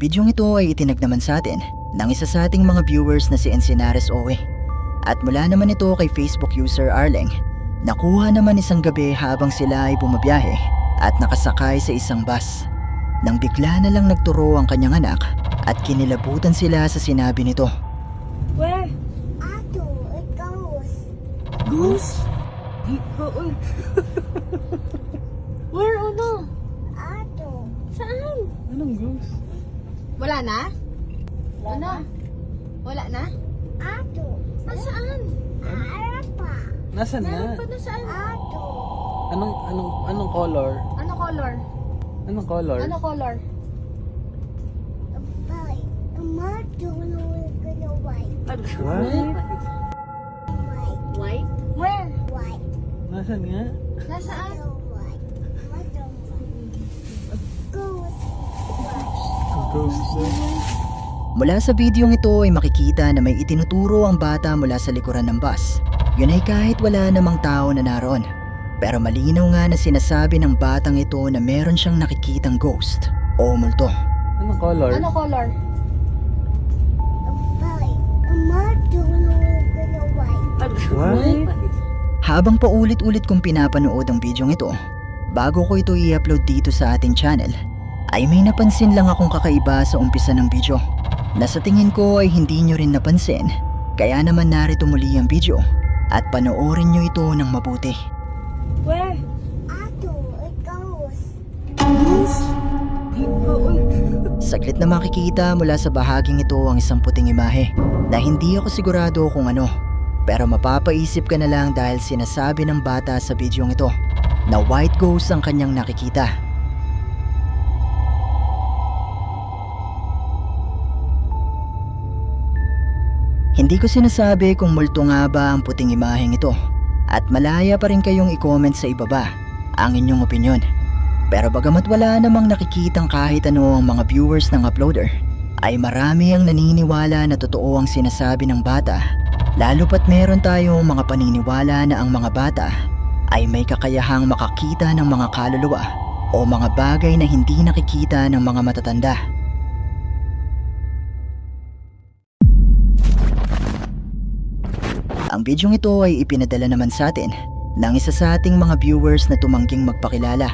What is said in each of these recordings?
Ang bidyong ito ay itinag naman sa atin ng isa sa ating mga viewers na si Encinares Owe. At mula naman ito kay Facebook user Arleng, nakuha naman isang gabi habang sila ay bumabiyahe at nakasakay sa isang bus. Nang bigla na lang nagturo ang kanyang anak at kinilabutan sila sa sinabi nito. Where? Ato, it goes. Goose? Oo. Where ano? Ato. Saan? Anong goose? Wala na? Ano? Wala na? Ato. Nasaan? Arapa. Nasaan Meron na? pa na saan? Ato. Anong, anong, anong color? Ano color? Anong color? Ano color? No, gonna white. What? White. White? Where? White. Nasaan nga? Nasaan? Mula sa bidyong ito ay makikita na may itinuturo ang bata mula sa likuran ng bus. Yun ay kahit wala namang tao na naroon. Pero malinaw nga na sinasabi ng batang ito na meron siyang nakikitang ghost o multo. Anong color? Ano color? What? Habang paulit-ulit kong pinapanood ang bidyong ito, bago ko ito i-upload dito sa ating channel, ay may napansin lang akong kakaiba sa umpisa ng video. Na sa tingin ko ay hindi nyo rin napansin, kaya naman narito muli ang video at panoorin nyo ito ng mabuti. Where? Ato, it goes. Saglit na makikita mula sa bahaging ito ang isang puting imahe na hindi ako sigurado kung ano. Pero mapapaisip ka na lang dahil sinasabi ng bata sa bidyong ito na white ghost ang kanyang nakikita. Hindi ko sinasabi kung multo nga ba ang puting imaheng ito at malaya pa rin kayong i-comment sa ibaba ang inyong opinion. Pero bagamat wala namang nakikitang kahit ano ang mga viewers ng uploader, ay marami ang naniniwala na totoo ang sinasabi ng bata. Lalo pat meron tayong mga paniniwala na ang mga bata ay may kakayahang makakita ng mga kaluluwa o mga bagay na hindi nakikita ng mga matatanda. Ang bidyong ito ay ipinadala naman sa atin ng isa sa ating mga viewers na tumangging magpakilala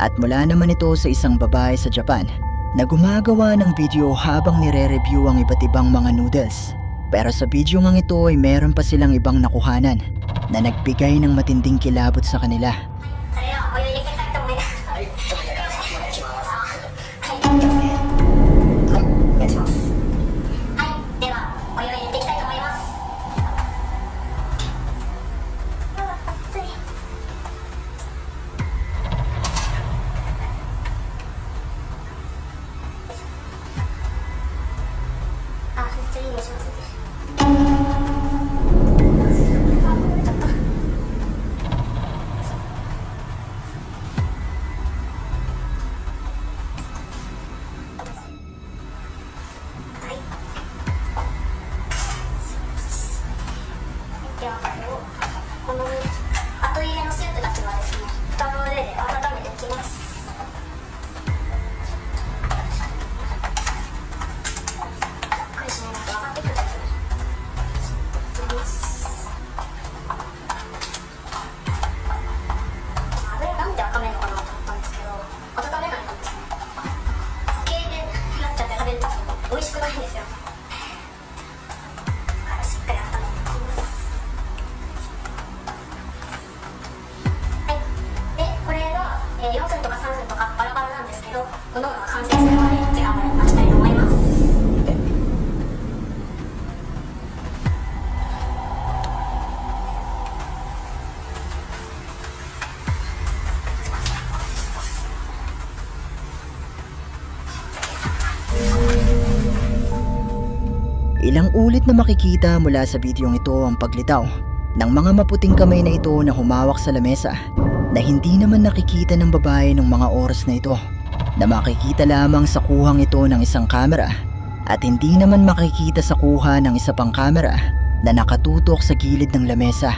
at mula naman ito sa isang babae sa Japan na gumagawa ng video habang nire-review ang iba't ibang mga noodles. Pero sa video ngang ito ay meron pa silang ibang nakuhanan na nagbigay ng matinding kilabot sa kanila. 美味しくないんですよ。Ulit na makikita mula sa bidyong ito ang paglitaw ng mga maputing kamay na ito na humawak sa lamesa na hindi naman nakikita ng babae ng mga oras na ito na makikita lamang sa kuhang ito ng isang kamera at hindi naman makikita sa kuha ng isa pang kamera na nakatutok sa gilid ng lamesa.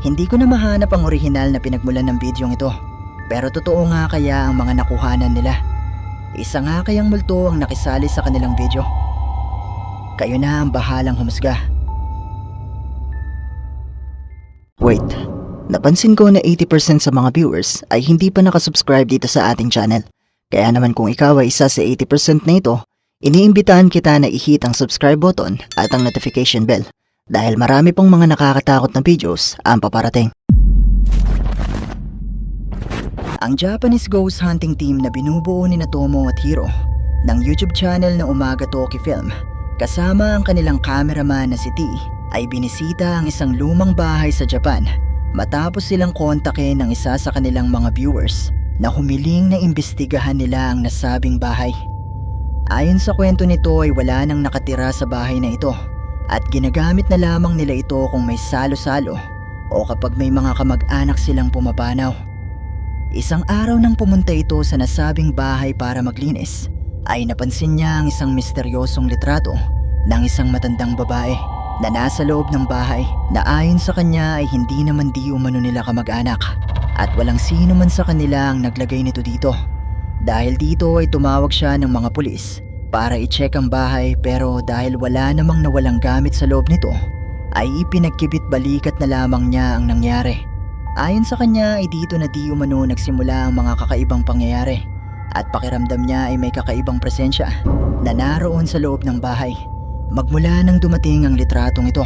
Hindi ko na mahanap ang orihinal na pinagmulan ng bidyong ito. Pero totoo nga kaya ang mga nakuhanan nila. Isa nga kayang multo ang nakisali sa kanilang video. Kayo na ang bahalang humusga. Wait, napansin ko na 80% sa mga viewers ay hindi pa nakasubscribe dito sa ating channel. Kaya naman kung ikaw ay isa sa 80% na ito, iniimbitahan kita na i-hit ang subscribe button at ang notification bell dahil marami pong mga nakakatakot na videos ang paparating. Ang Japanese ghost hunting team na binubuo ni Natomo at Hiro ng YouTube channel na Umaga Toki Film kasama ang kanilang cameraman na si T ay binisita ang isang lumang bahay sa Japan matapos silang kontakin ng isa sa kanilang mga viewers na humiling na imbestigahan nila ang nasabing bahay. Ayon sa kwento nito ay wala nang nakatira sa bahay na ito at ginagamit na lamang nila ito kung may salo-salo o kapag may mga kamag-anak silang pumapanaw. Isang araw nang pumunta ito sa nasabing bahay para maglinis, ay napansin niya ang isang misteryosong litrato ng isang matandang babae na nasa loob ng bahay na ayon sa kanya ay hindi naman di umano nila kamag-anak at walang sino man sa kanila ang naglagay nito dito. Dahil dito ay tumawag siya ng mga pulis para i-check ang bahay pero dahil wala namang nawalang gamit sa loob nito ay ipinagkibit balikat na lamang niya ang nangyari. Ayon sa kanya ay dito na di umano nagsimula ang mga kakaibang pangyayari at pakiramdam niya ay may kakaibang presensya na naroon sa loob ng bahay. Magmula nang dumating ang litratong ito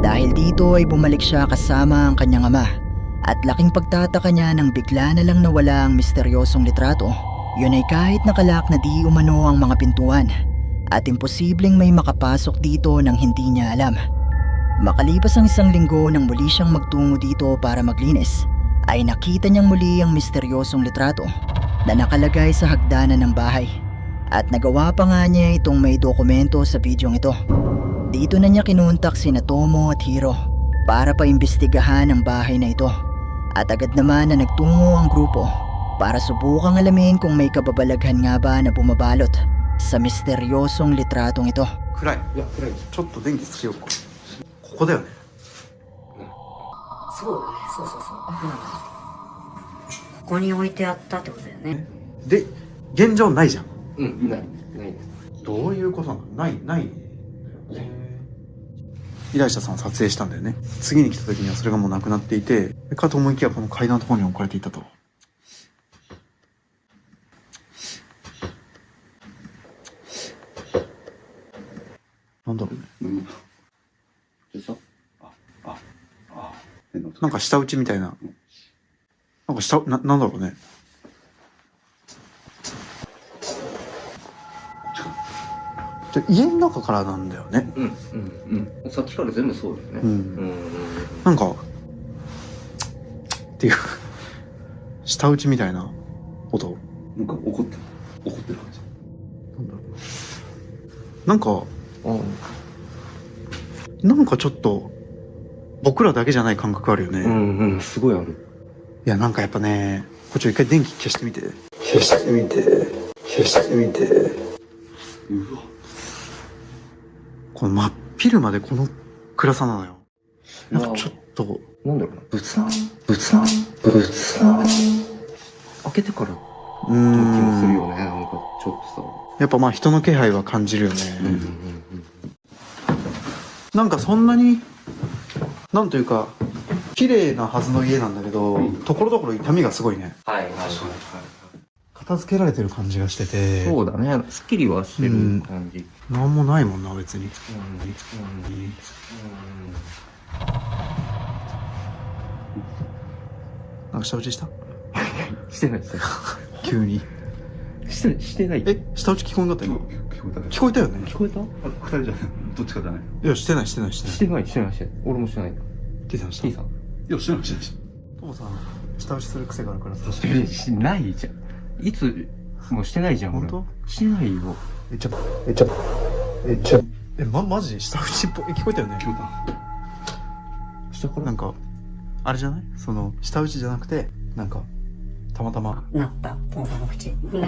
dahil dito ay bumalik siya kasama ang kanyang ama at laking pagtataka niya nang bigla na lang nawala ang misteryosong litrato. Yun ay kahit nakalak na di umano ang mga pintuan at imposibleng may makapasok dito nang hindi niya alam. Makalipas ang isang linggo nang muli siyang magtungo dito para maglinis, ay nakita niyang muli ang misteryosong litrato na nakalagay sa hagdanan ng bahay. At nagawa pa nga niya itong may dokumento sa bidyong ito. Dito na niya kinuntak si Natomo at Hiro para paimbestigahan ang bahay na ito. At agad naman na nagtungo ang grupo para subukang alamin kung may kababalaghan nga ba na bumabalot sa misteryosong litratong ito. 暗いいや暗いちょっと電気つけようかここだよねそうだねそうそうそう、ここに置いてあったってことだよねで現状ないじゃんうん、ない。ないです。どういうことなのないない依頼者さん撮影したんだよね次に来た時にはそれがもうなくなっていてかと思いきやこの階段のところに置かれていたとなんだろうねでしょあ、あ、あ、変な音なんか下打ちみたいななんか下ななんだろうねじゃ家の中からなんだよねうん、うん、うん。さっきから全部そうだよね。うんうん、なんか、っていう、舌打ちみたいな音。なんか怒ってる。怒ってる感じ。なんだろうな。なんか、あなんかちょっと、僕らだけじゃない感覚あるよね。いうん、うん、すごいある。や、なんかやっぱね、こっちょ一回電気消してみて。消してみて。消してみて。うわ。この真っ昼までこの暗さなのよ。なんかちょっと、なんだろうな。仏壇？仏壇？仏壇？開けてからうん。もするよね。なんか、ちょっとやっぱまあ人の気配は感じるよね。さ。うん、うん、うん。なんかそんなに、なんというか、綺麗なはずの家なんだけど、ところどころ痛みがすごいね。はい、はい、はい。片付けられてる感じがしてて、そうだね。すっきりはしてるうん感じ。なんもないもんな、別に。うん、うん。なんか下打ちした？してない、してない。急に。して、してない？え、下打ち聞こえんかった今？聞こえた聞こえたよね聞こえた？あ、二人じゃない。どっちかじゃない。いや、してない、してない、してない。してない、してない、してない。俺もしてない。T さんした。T さん。いや、してない、してない。トモさん、下打ちする癖があるからさ。しないじゃん。いつ、もうしてないじゃん、俺。本してないよ。え、ちょ、え、ちょ、え、ちょ、え、ま、マジ？下打ちっぽい。え聞こえたよね？聞こえた。下から？なんか、あれじゃない？その、下打ちじゃなくて、なんか、たまたま。なったトモさんの口な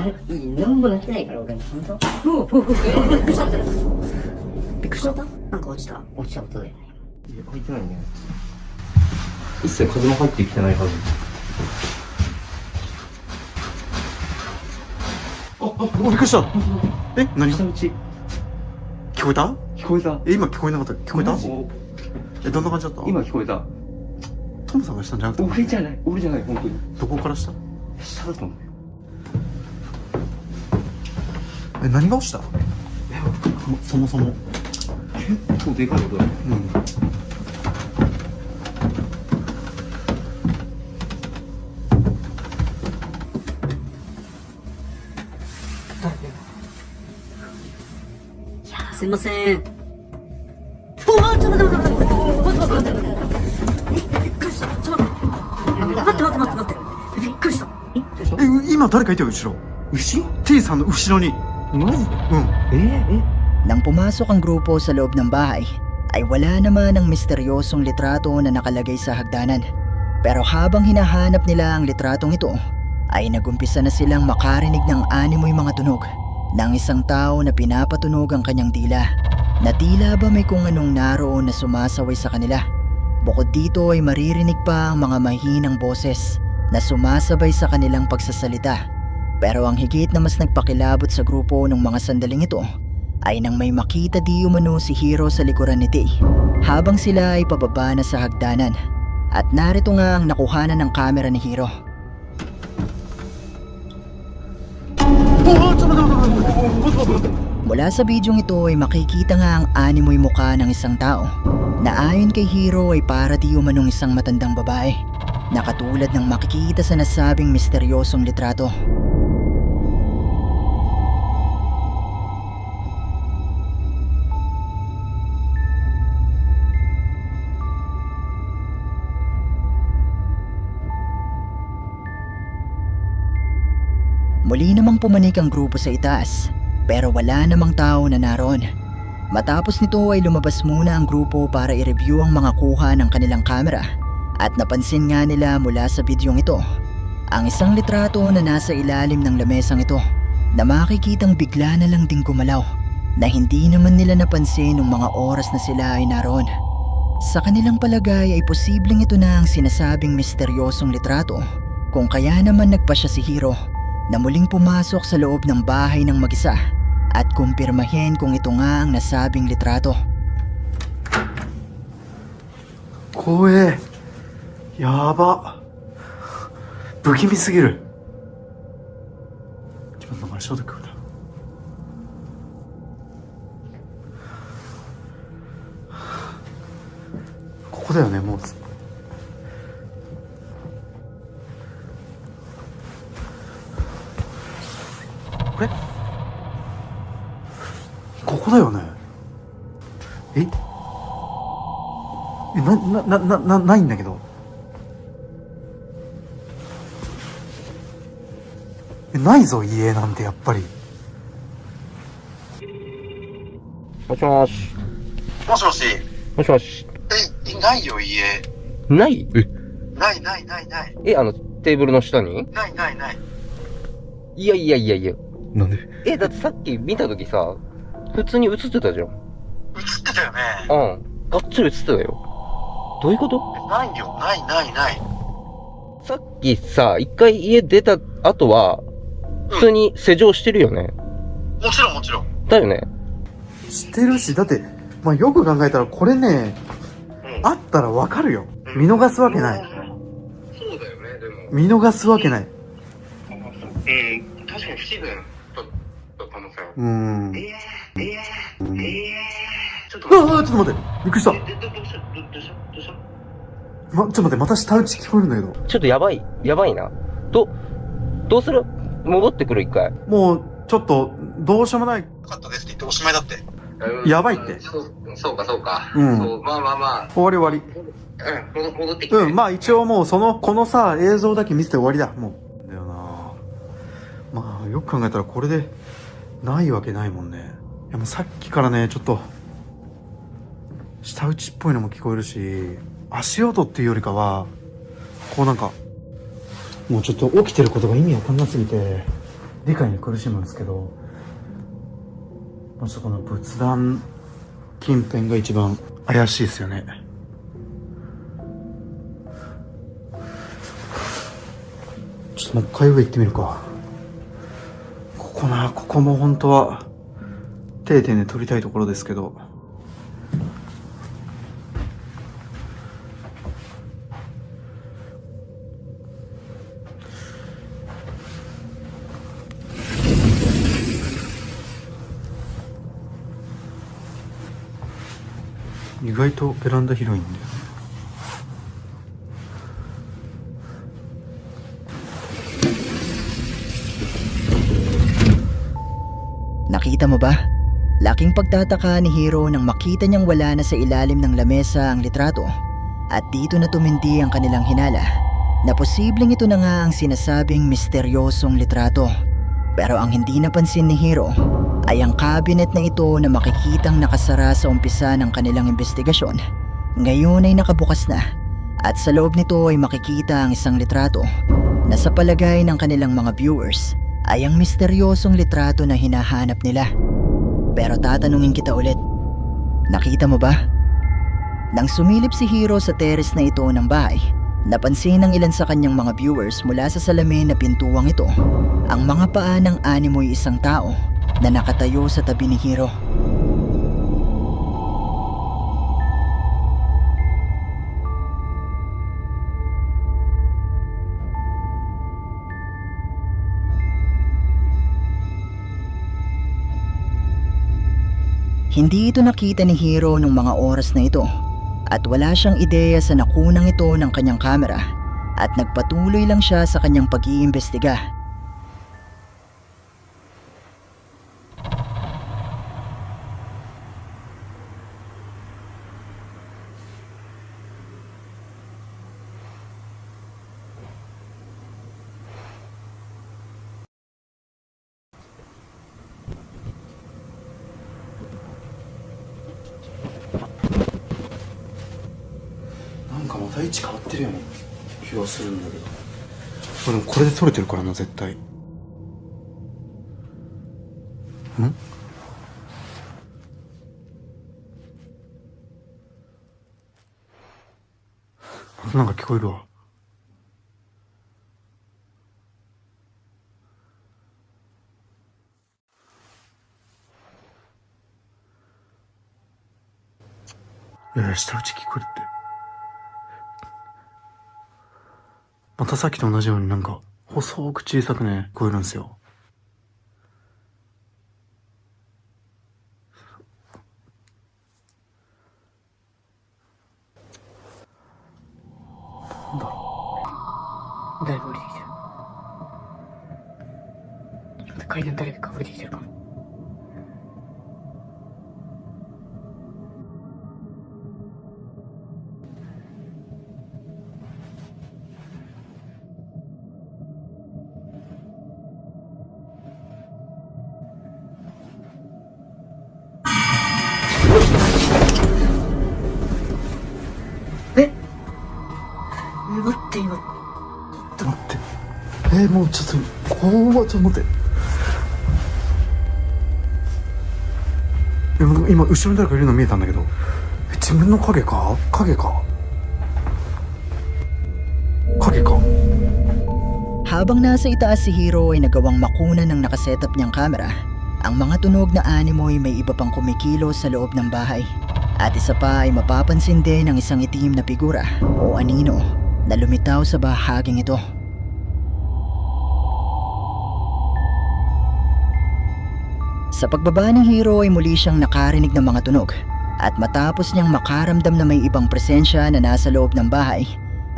なんもなってないから俺本当？ふうふうふうびっくりしたなんか落ちた落ちた音だよねいや、開いてないね。一切風も入ってきてないはず。あ、あ、びっくりした。え、何？下打ち。聞こえた？聞こえた。え、今聞こえなかった？聞こえた？え、どんな感じだった？今聞こえた。トムさんがしたんじゃなくて、俺じゃない。俺じゃない、本当に。どこからした？下だと思うえ何が落ちた？そもそも結構でかい音だうんすいません。ちょっと。びっくりした。ちょっと。待って待って待って。今誰かいたよ、後ろ。牛 T さんの後ろに。マジでうん。えー、え Nang pumasok ang grupo sa loob ng bahay, ay wala naman ang misteryosong litrato na nakalagay sa hagdanan. Pero habang hinahanap nila ang litratong ito, ay nagumpisa na silang makarinig ng animoy mga tunog ng isang tao na pinapatunog ang kanyang dila na tila ba may kung anong naroon na sumasaway sa kanila. Bukod dito ay maririnig pa ang mga mahinang boses na sumasabay sa kanilang pagsasalita. Pero ang higit na mas nagpakilabot sa grupo ng mga sandaling ito ay nang may makita di umano si Hiro sa likuran ni Tay habang sila ay pababa na sa hagdanan. At narito nga ang nakuhanan ng kamera ni Hiro. Mula sa bidyong ito ay makikita nga ang animoy muka ng isang tao na ayon kay Hiro ay para di umanong isang matandang babae na katulad ng makikita sa nasabing misteryosong litrato. Muli namang pumanik ang grupo sa itaas pero wala namang tao na naroon. Matapos nito ay lumabas muna ang grupo para i-review ang mga kuha ng kanilang kamera at napansin nga nila mula sa bidyong ito ang isang litrato na nasa ilalim ng lamesang ito na makikitang bigla na lang ding gumalaw na hindi naman nila napansin nung mga oras na sila ay naroon. Sa kanilang palagay ay posibleng ito na ang sinasabing misteryosong litrato kung kaya naman nagpa siya si Hiro na muling pumasok sa loob ng bahay ng mag-isa at kumpirmahin kung ito nga ang nasabing litrato. 怖え。やば。不気味すぎる。ちょっと待って、消毒だ。ここだよね、もう。これ？ここだよね。え？え、な、な、な、な、な、ないんだけど。ないぞ、家なんて、やっぱり。もしもし。もしもし。もしもし。え、ないよ、家。ない？え、ないないないない。え、あの、テーブルの下に？ないないない。いやいやいやいや。なんで？え、だってさっき見たときさ、普通に映ってたじゃん。映ってたよね。うん。がっつり映ってたよ。どういうこと？ないよ、ないないない。さっきさ、一回家出た後は、普通に施錠してるよね。もちろんもちろん。だよね。してるし、だって、まあ、よく考えたら、これね、あったらわかるよ。見逃すわけない。そうだよね、でも。見逃すわけない。うん、確かに不自然だった可能性うーん。えええええちょっとうわうわちょっと待って。びっくりした。どどどうした？どどうした？どうした？ま、ちょっと待って、また下打ち聞こえるんだけど。ちょっとやばい、やばいな。ど、どうする？戻ってくる一回。もう、ちょっと、どうしようもない。かったですって言っておしまいだって。やばいってそう、そうかそうか。うんそう、まあまあまあ。終わり終わうん、戻戻ってきて。り。うん、まあ一応もう、その、このさ、映像だけ見せて終わりだ。もう。だよなまあ、よく考えたらこれで、ないわけないもんね。いやもうさっきからね、ちょっと、下打ちっぽいのも聞こえるし、足音っていうよりかは、こうなんか、もうちょっと起きてることが意味わかんなすぎて理解に苦しむんですけどそこの仏壇近辺が一番怪しいですよね。ちょっともう一回上行ってみるか。ここなここも本当は定点で撮りたいところですけど。意外とベランダ広いんだよね。Nakita mo ba? Laking pagtataka ni Hiro nang makita niyang wala na sa ilalim ng lamesa ang litrato at dito na tumindi ang kanilang hinala na posibleng ito na nga ang sinasabing misteryosong litrato. Pero ang hindi napansin ni Hiro ay ang cabinet na ito na makikitang nakasara sa umpisa ng kanilang investigasyon. Ngayon ay nakabukas na at sa loob nito ay makikita ang isang litrato na sa palagay ng kanilang mga viewers ay ang misteryosong litrato na hinahanap nila. Pero tatanungin kita ulit, nakita mo ba? Nang sumilip si Hiro sa teres na ito ng bahay, napansin ng ilan sa kanyang mga viewers mula sa salamin na pintuwang ito ang mga paa ng animoy isang tao na nakatayo sa tabi ni Hiro. Hindi ito nakita ni Hiro nung mga oras na ito at wala siyang ideya sa nakunang ito ng kanyang kamera at nagpatuloy lang siya sa kanyang pag-iimbestiga. "た位置変わってるよね気がするんだけど。あでもこれで撮れてるからな絶対。ん？なんか聞こえるわ。いやいや下打ち聞こえるって。またさっきと同じようになんか細く小さくね聞こえるんですよ。えもう今後ろに誰かいるの見えたんだけどえ自分の影か影か影か Habang nasa itaas si Hiro ay nagawang makuna ng nakasetup niyang kamera, ang mga tunog na animoy may iba pang kumikilos sa loob ng bahay. At isa pa ay mapapansin din ang isang itim na figura o anino na lumitaw sa bahaging ito. Sa pagbaba ni Hiro ay muli siyang nakarinig ng mga tunog at matapos niyang makaramdam na may ibang presensya na nasa loob ng bahay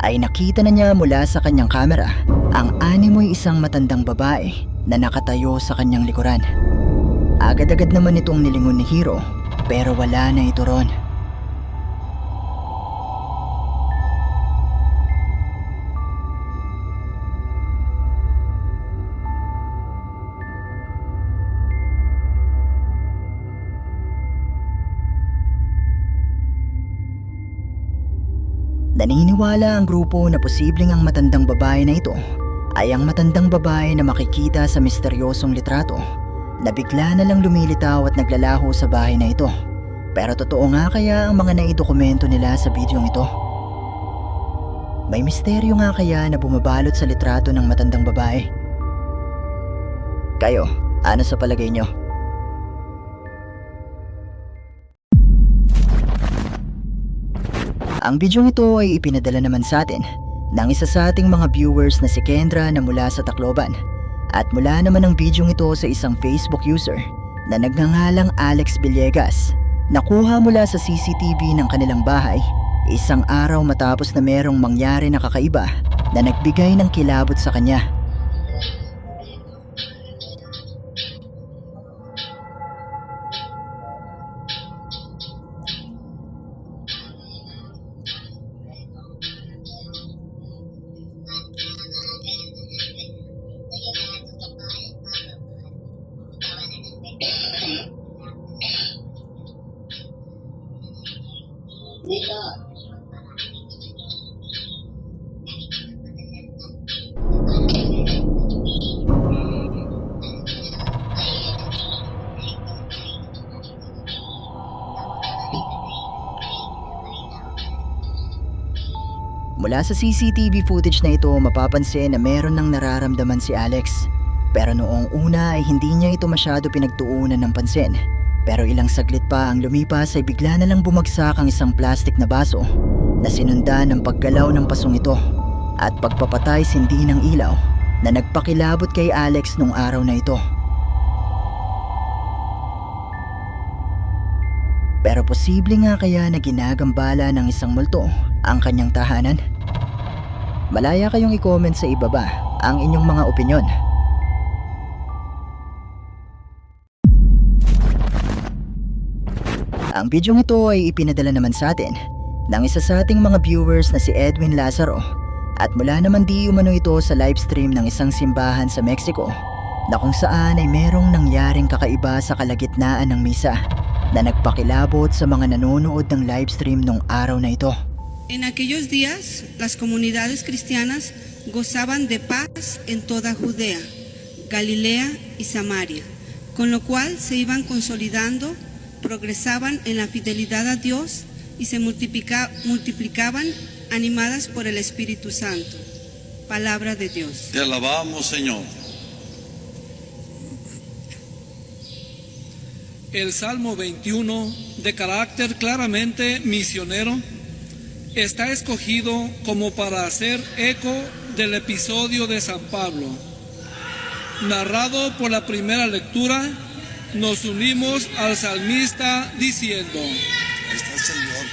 ay nakita na niya mula sa kanyang kamera ang animoy isang matandang babae na nakatayo sa kanyang likuran. Agad-agad naman itong nilingon ni Hiro pero wala na ito ron. Naniniwala ang grupo na posibleng ang matandang babae na ito ay ang matandang babae na makikita sa misteryosong litrato na bigla na lang lumilitaw at naglalaho sa bahay na ito. Pero totoo nga kaya ang mga naidokumento nila sa bidyong ito? May misteryo nga kaya na bumabalot sa litrato ng matandang babae. Kayo, ano sa palagay nyo? Ang bidyong ito ay ipinadala naman sa atin ng isa sa ating mga viewers na si Kendra na mula sa Tacloban. At mula naman ang bidyong ito sa isang Facebook user na nagngangalang Alex Villegas. Nakuha mula sa CCTV ng kanilang bahay isang araw matapos na merong mangyari na kakaiba na nagbigay ng kilabot sa kanya. Mula sa CCTV footage na ito mapapansin na meron ng nararamdaman si Alex. Pero noong una ay hindi niya ito masyado pinagtuunan ng pansin. Pero ilang saglit pa ang lumipas ay bigla na lang bumagsak ang isang plastic na baso na sinundan ng paggalaw ng pasong ito at pagpapatay sindi ng ilaw na nagpakilabot kay Alex nung araw na ito. Pero posible nga kaya na ginagambala ng isang multo ang kanyang tahanan? Malaya kayong i-comment sa ibaba ang inyong mga opinyon. Ang bidyong ito ay ipinadala naman sa atin ng isa sa ating mga viewers na si Edwin Lazaro at mula naman di umano ito sa livestream ng isang simbahan sa Mexico na kung saan ay merong nangyaring kakaiba sa kalagitnaan ng misa na nagpakilabot sa mga nanonood ng livestream nung araw na ito. En aquellos días, las comunidades cristianas gozaban de paz en toda Judea, Galilea y Samaria, con lo cual se iban consolidando, progresaban en la fidelidad a Dios y se multiplica- multiplicaban animadas por el Espíritu Santo. Palabra de Dios. Te alabamos, Señor. El Salmo 21, de carácter claramente misionero, está escogido como para hacer eco del episodio de San Pablo. Narrado por la primera lectura, nos unimos al salmista diciendo, está el Señor.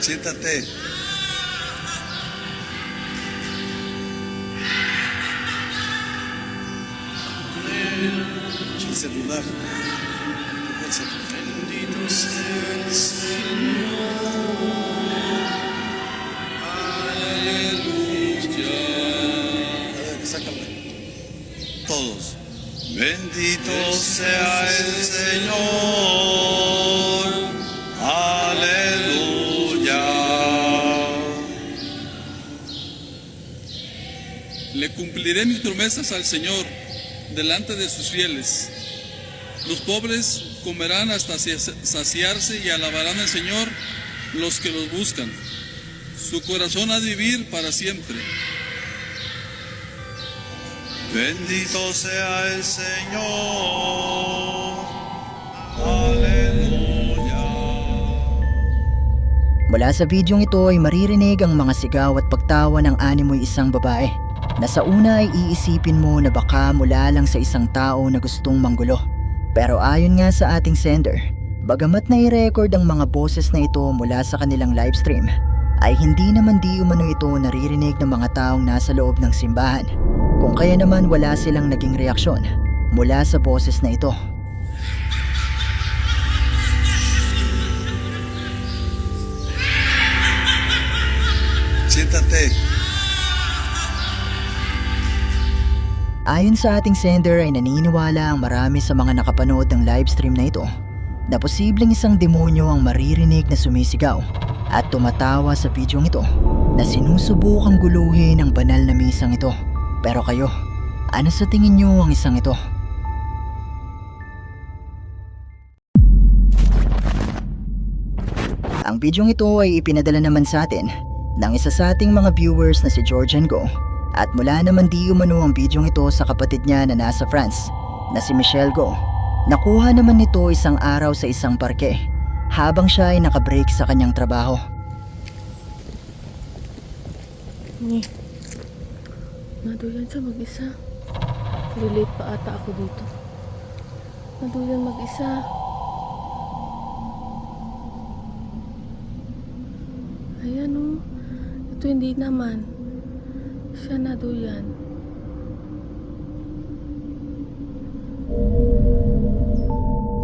Siéntate. El celular. El celular. Aleluya. Sácalo. Todos. Bendito sea el Señor. Aleluya. Le cumpliré mis promesas al Señor delante de sus fieles. Los pobres comerán hasta saciarse y alabarán al Señor los que los buscan. Su corazón ha de vivir para siempre. Bendito sea el Señor. Aleluya. Mula sa bidyong ito ay maririnig ang mga sigaw at pagtawa ng animoy isang babae na sa una ay iisipin mo na baka mula lang sa isang tao na gustong manggulo. Pero ayon nga sa ating sender, bagamat na i-record ang mga boses na ito mula sa kanilang livestream, ay hindi naman di umano ito naririnig ng mga taong nasa loob ng simbahan. Kung kaya naman wala silang naging reaksyon mula sa boses na ito. Siéntate. Ayon sa ating sender ay naniniwala ang marami sa mga nakapanood ng livestream na ito na posibleng isang demonyo ang maririnig na sumisigaw at tumatawa sa bidyong ito na sinusubukang guluhin ang banal na misang ito. Pero kayo, ano sa tingin nyo ang isang ito? Ang bidyong ito ay ipinadala naman sa atin ng isa sa ating mga viewers na si Georgian Go at mula naman di umano ang bidyong ito sa kapatid niya na nasa France na si Michelle Go. Nakuha naman nito isang araw sa isang parke habang siya ay nakabreak sa kanyang trabaho. Naduyan siya mag-isa. Relate pa ata ako dito. Naduyan mag-isa. Ayan o. Ito hindi naman. Siya naduyan.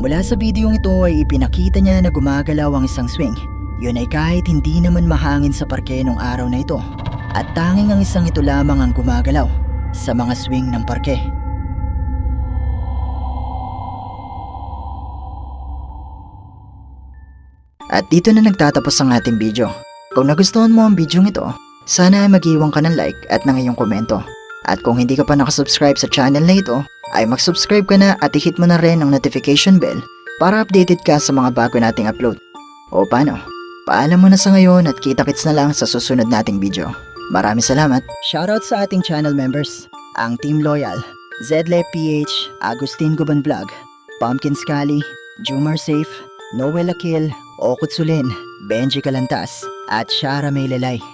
Mula sa bidyong ito ay ipinakita niya na gumagalaw ang isang swing. Yun ay kahit hindi naman mahangin sa parke nung araw na ito. At tanging ang isang ito lamang ang gumagalaw sa mga swing ng parke. At dito na nagtatapos ang ating video. Kung nagustuhan mo ang bidyong ito, sana ay mag-iwan ka ng like at ng iyong komento. At kung hindi ka pa nakasubscribe sa channel na ito, ay mag-subscribe ka na at i-hit mo na rin ang notification bell para updated ka sa mga bago nating upload. O paano? Paalam mo na sa ngayon at kita-kits na lang sa susunod nating video. Maraming salamat. Shoutout sa ating channel members, ang Team Loyal, Zedle PH, Agustin Guban Vlog, Pumpkin Scally, Jumar Safe, Noel Akil, Okut Sulin, Benji Kalantas, at Shara Maylelay.